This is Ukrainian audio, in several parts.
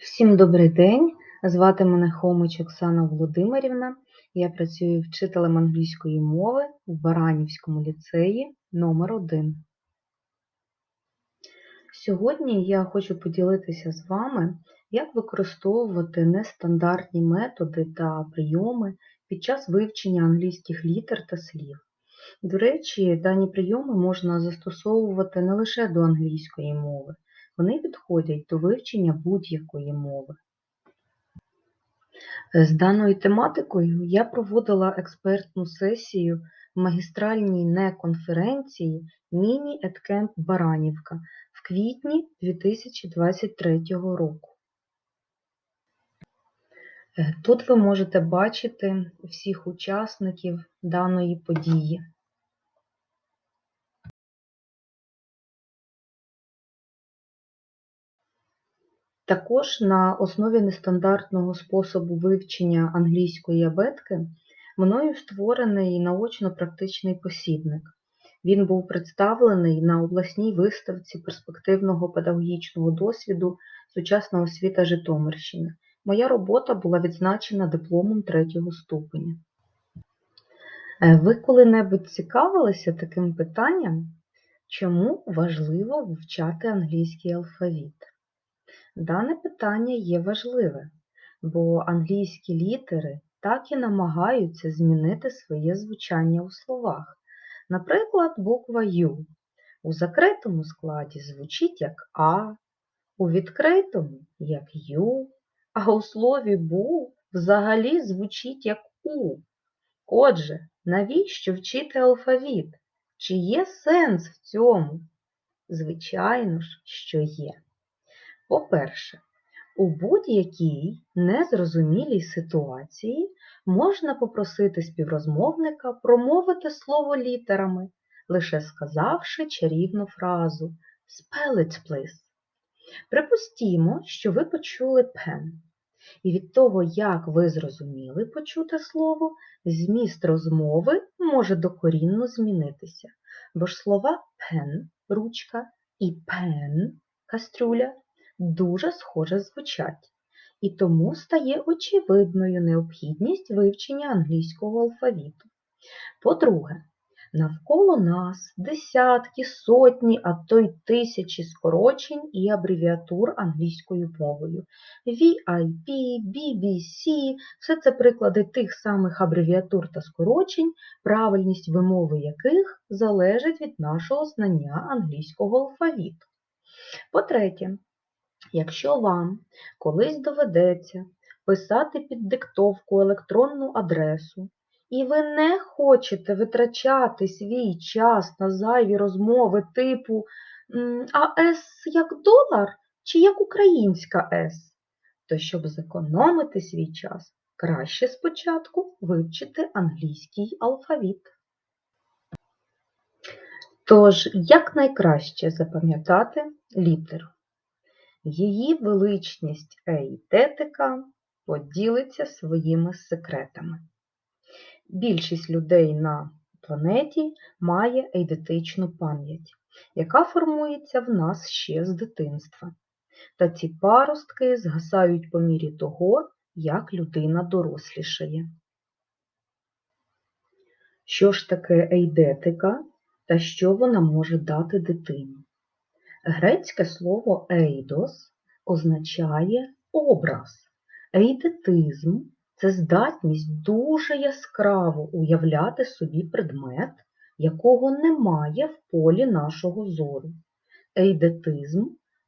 Всім добрий день! Звати мене Хомич Оксана Володимирівна. Я працюю вчителем англійської мови в Баранівському ліцеї номер 1 Сьогодні я хочу поділитися з вами, як використовувати нестандартні методи та прийоми під час вивчення англійських літер та слів. До речі, дані прийоми можна застосовувати не лише до англійської мови. Вони підходять до вивчення будь-якої мови. З даною тематикою я проводила експертну сесію в магістральній неконференції Міні Еткемп Баранівка в квітні 2023 року. Тут ви можете бачити всіх учасників даної події. Також на основі нестандартного способу вивчення англійської абетки мною створений наочно-практичний посібник. Він був представлений на обласній виставці перспективного педагогічного досвіду Сучасна освіта Житомирщини. Моя робота була відзначена дипломом третього ступеня. Е, Ви коли-небудь цікавилися таким питанням, чому важливо вивчати англійський алфавіт? Дане питання є важливе, бо англійські літери так і намагаються змінити своє звучання у словах. Наприклад, буква Ю у закритому складі звучить як А, у відкритому як Ю, а у слові бу взагалі звучить як У. Отже, навіщо вчити алфавіт? Чи є сенс в цьому? Звичайно ж, що є. По-перше, у будь-якій незрозумілій ситуації можна попросити співрозмовника промовити слово літерами, лише сказавши чарівну фразу Spell it, please. Припустімо, що ви почули pen. І від того, як ви зрозуміли почуте слово, зміст розмови може докорінно змінитися, бо ж слова pen – ручка і pen – кастрюля дуже схоже звучать, і тому стає очевидною необхідність вивчення англійського алфавіту. По-друге, навколо нас десятки, сотні, а то й тисячі скорочень і абревіатур англійською мовою. VIP, BBC – все це приклади тих самих абревіатур та скорочень, правильність вимови яких залежить від нашого знання англійського алфавіту. По-третє, Якщо вам колись доведеться писати під диктовку електронну адресу, і ви не хочете витрачати свій час на зайві розмови типу «А С як долар чи як українська С, то щоб зекономити свій час, краще спочатку вивчити англійський алфавіт. Тож, як найкраще запам'ятати літеру? Її величність ейдетика поділиться своїми секретами. Більшість людей на планеті має ейдетичну пам'ять, яка формується в нас ще з дитинства. Та ці паростки згасають по мірі того, як людина дорослішає. Що ж таке ейдетика та що вона може дати дитині? Грецьке слово «ейдос» означає образ. Ейдетизм це здатність дуже яскраво уявляти собі предмет, якого немає в полі нашого зору. Ейдетизм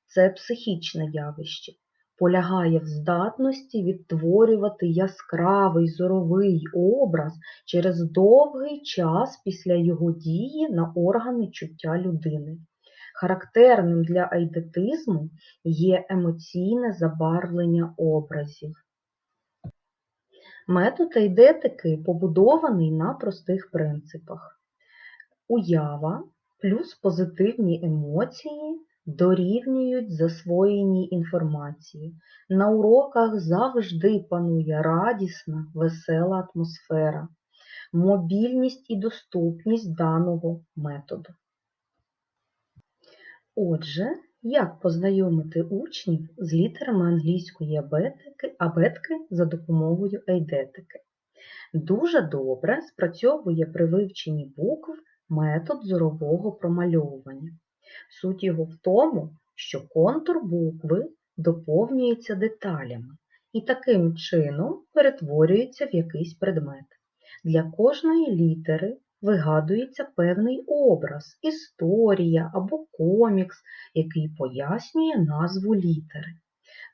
це психічне явище, полягає в здатності відтворювати яскравий зоровий образ через довгий час після його дії на органи чуття людини. Характерним для айдетизму є емоційне забарвлення образів. Метод айдетики побудований на простих принципах. Уява плюс позитивні емоції дорівнюють засвоєній інформації. На уроках завжди панує радісна, весела атмосфера, мобільність і доступність даного методу. Отже, Як познайомити учнів з літерами англійської абетки, абетки за допомогою ейдетики? Дуже добре спрацьовує при вивченні букв метод зорового промальовування. Суть його в тому, що контур букви доповнюється деталями і таким чином перетворюється в якийсь предмет. Для кожної літери вигадується певний образ, історія або комікс, який пояснює назву літери.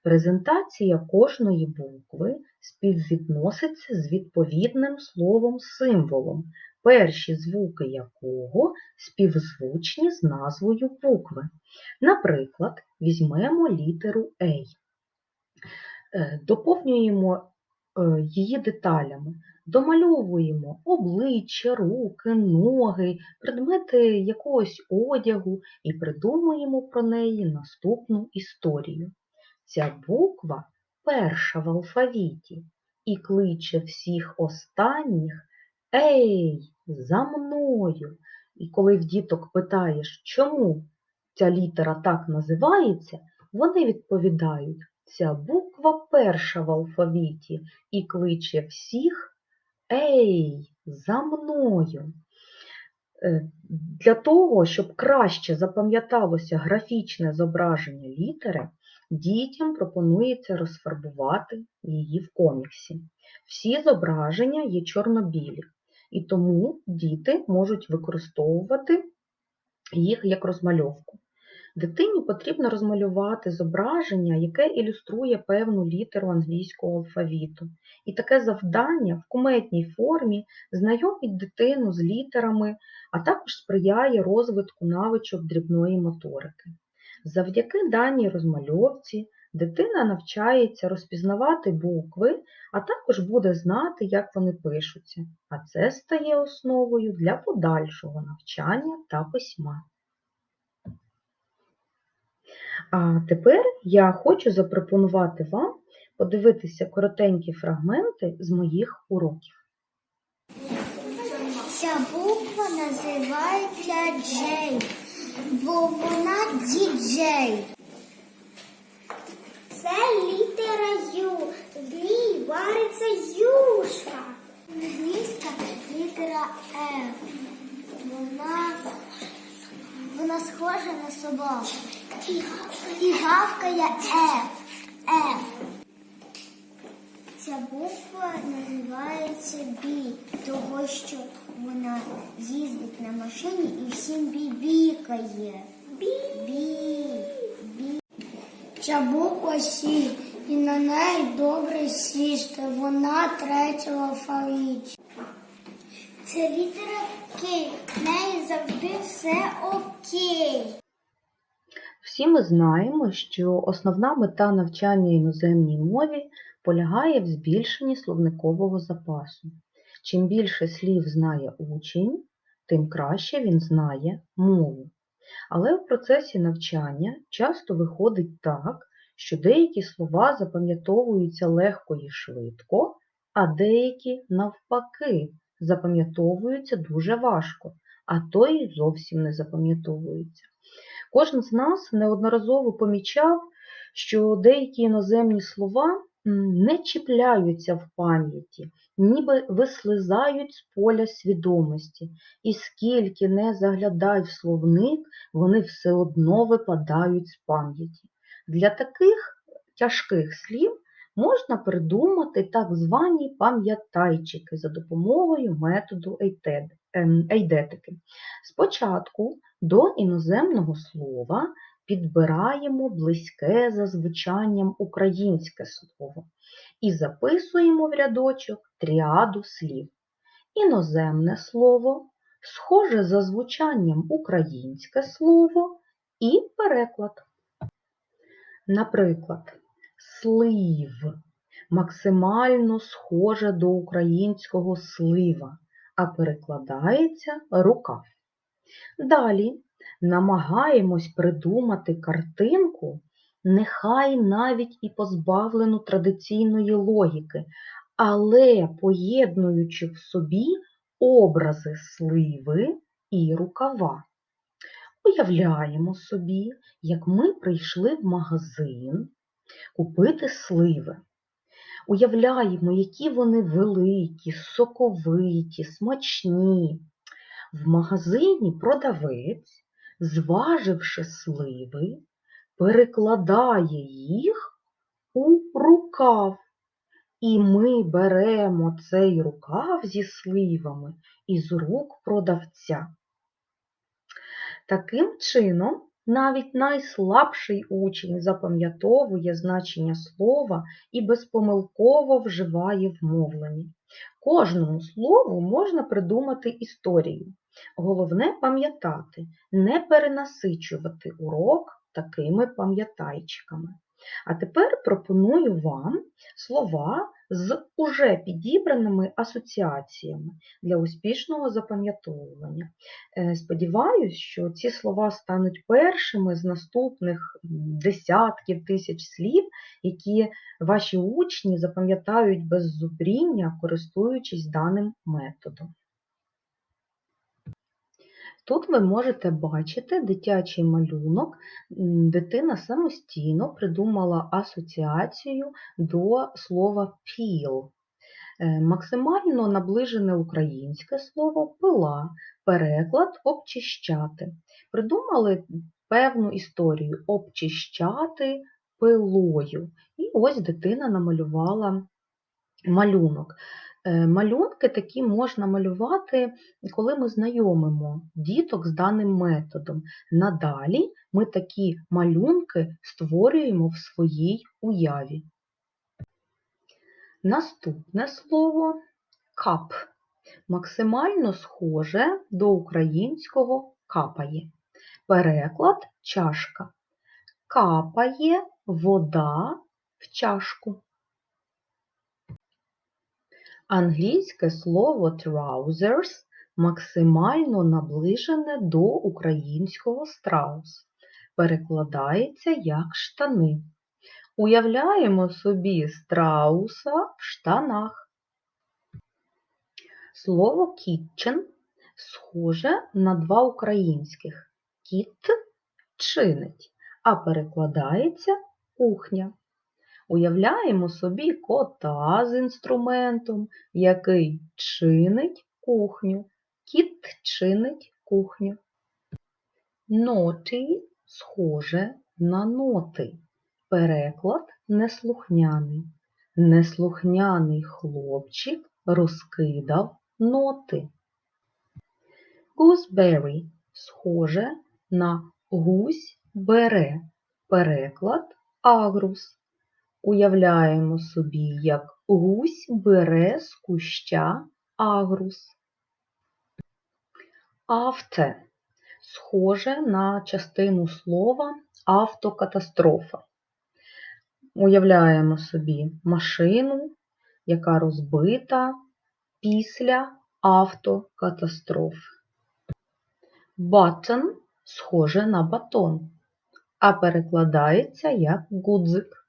Презентація кожної букви співвідноситься з відповідним словом-символом, перші звуки якого співзвучні з назвою букви. Наприклад, візьмемо літеру A. Е, Доповнюємо е, її деталями, домальовуємо обличчя, руки, ноги, предмети якогось одягу і придумуємо про неї наступну історію. Ця буква перша в алфавіті і кличе всіх останніх Ей, за мною! І коли в діток питаєш, чому ця літера так називається, вони відповідають, ця буква перша в алфавіті і кличе всіх Ей, за мною. Е, Для того, щоб краще запам'яталося графічне зображення літери, дітям пропонується розфарбувати її в коміксі. Всі зображення є чорно-білі, і тому діти можуть використовувати їх як розмальовку. Дитині потрібно розмалювати зображення, яке ілюструє певну літеру англійського алфавіту. І таке завдання в куметній формі знайомить дитину з літерами, а також сприяє розвитку навичок дрібної моторики. Завдяки даній розмальовці дитина навчається розпізнавати букви, а також буде знати, як вони пишуться, а це стає основою для подальшого навчання та письма. А тепер я хочу запропонувати вам подивитися коротенькі фрагменти з моїх уроків. Ця буква називається Джей, бо вона діджей. Це літера Ю. В ній вариться юшка. Англійська літера Ф. Вона, вона схожа на собаку. І гавкає Ф. Ф. Ця буква називається Бі, того що вона їздить на машині і всім бібікає. Бі. Бі. Бі. Ця буква Сі, і на неї добре сісти. Вона третя в алфавіті. Це літера Кей. В неї завжди все окей. Всі ми знаємо, що основна мета навчання іноземній мові полягає в збільшенні словникового запасу. Чим більше слів знає учень, тим краще він знає мову. Але в процесі навчання часто виходить так, що деякі слова запам'ятовуються легко і швидко, а деякі, навпаки, запам'ятовуються дуже важко, а то й зовсім не запам'ятовуються. Кожен з нас неодноразово помічав, що деякі іноземні слова не чіпляються в пам'яті, ніби вислизають з поля свідомості, і скільки не заглядай в словник, вони все одно випадають з пам'яті. Для таких тяжких слів можна придумати так звані пам'ятайчики за допомогою методу ем, ейдетики. Спочатку до іноземного слова підбираємо близьке за звучанням українське слово і записуємо в рядочок тріаду слів. Іноземне слово, схоже за звучанням українське слово і переклад. Наприклад, слив максимально схоже до українського слива, а перекладається рукав. Далі намагаємось придумати картинку, нехай навіть і позбавлену традиційної логіки, але поєднуючи в собі образи сливи і рукава. Уявляємо собі, як ми прийшли в магазин купити сливи. Уявляємо, які вони великі, соковиті, смачні. В магазині продавець, зваживши сливи, перекладає їх у рукав. І ми беремо цей рукав зі сливами із рук продавця. Таким чином, навіть найслабший учень запам'ятовує значення слова і безпомилково вживає в мовленні. Кожному слову можна придумати історію. Головне пам'ятати, не перенасичувати урок такими пам'ятайчиками. А тепер пропоную вам слова з уже підібраними асоціаціями для успішного запам'ятовування. Е, Сподіваюсь, що ці слова стануть першими з наступних десятків тисяч слів, які ваші учні запам'ятають без зубріння, користуючись даним методом. Тут ви можете бачити дитячий малюнок. Дитина самостійно придумала асоціацію до слова піл. Е, Максимально наближене українське слово пила, переклад обчищати. Придумали певну історію обчищати пилою. І ось дитина намалювала малюнок. Е, Малюнки такі можна малювати, коли ми знайомимо діток з даним методом. Надалі ми такі малюнки створюємо в своїй уяві. Наступне слово кап. Максимально схоже до українського капає. Переклад чашка. Капає вода в чашку. Англійське слово trousers максимально наближене до українського страус. Перекладається як штани. Уявляємо собі страуса в штанах. Слово kitchen схоже на два українських. Кіт чинить, а перекладається кухня. Уявляємо собі кота з інструментом, який чинить кухню. Кіт чинить кухню. Ноти схоже на ноти. Переклад неслухняний. Неслухняний хлопчик розкидав ноти. Gooseberry схоже на гусь бере. Переклад агрус. Уявляємо собі, як гусь бере з куща агрус. Авте схоже на частину слова автокатастрофа. Уявляємо собі машину, яка розбита після автокатастрофи. Button схоже на батон, а перекладається як гудзик.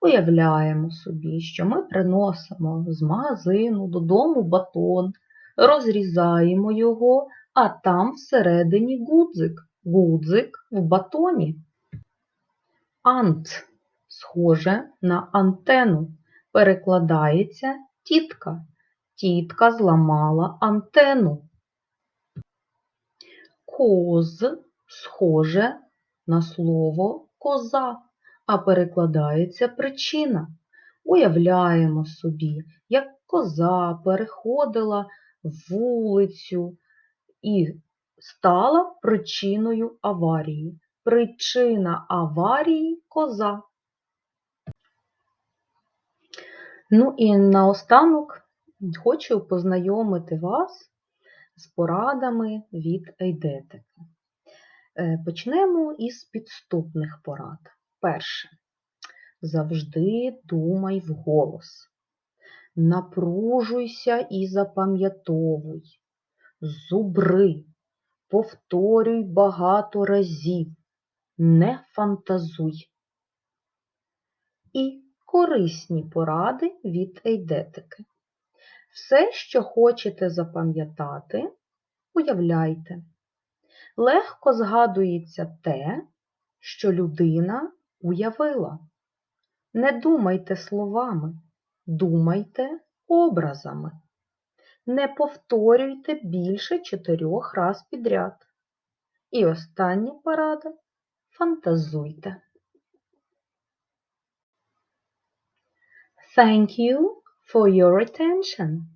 Уявляємо собі, що ми приносимо з магазину додому батон, розрізаємо його, а там всередині гудзик. Гудзик в батоні. Ант схоже на антену. Перекладається тітка. Тітка зламала антену. Коз схоже на слово коза, а перекладається причина. Уявляємо собі, як коза переходила вулицю і стала причиною аварії. Причина аварії коза. Ну і наостанок хочу познайомити вас з порадами від Ейдетики. Е, Почнемо із підступних порад. Перше. Завжди думай вголос. Напружуйся і запам'ятовуй. Зубри, повторюй багато разів, не фантазуй. І корисні поради від ейдетики. Все, що хочете запам'ятати, уявляйте. легко згадується те, що людина уявила. Не думайте словами, думайте образами. Не повторюйте більше чотирьох раз підряд. І остання порада фантазуйте. Thank you for your attention.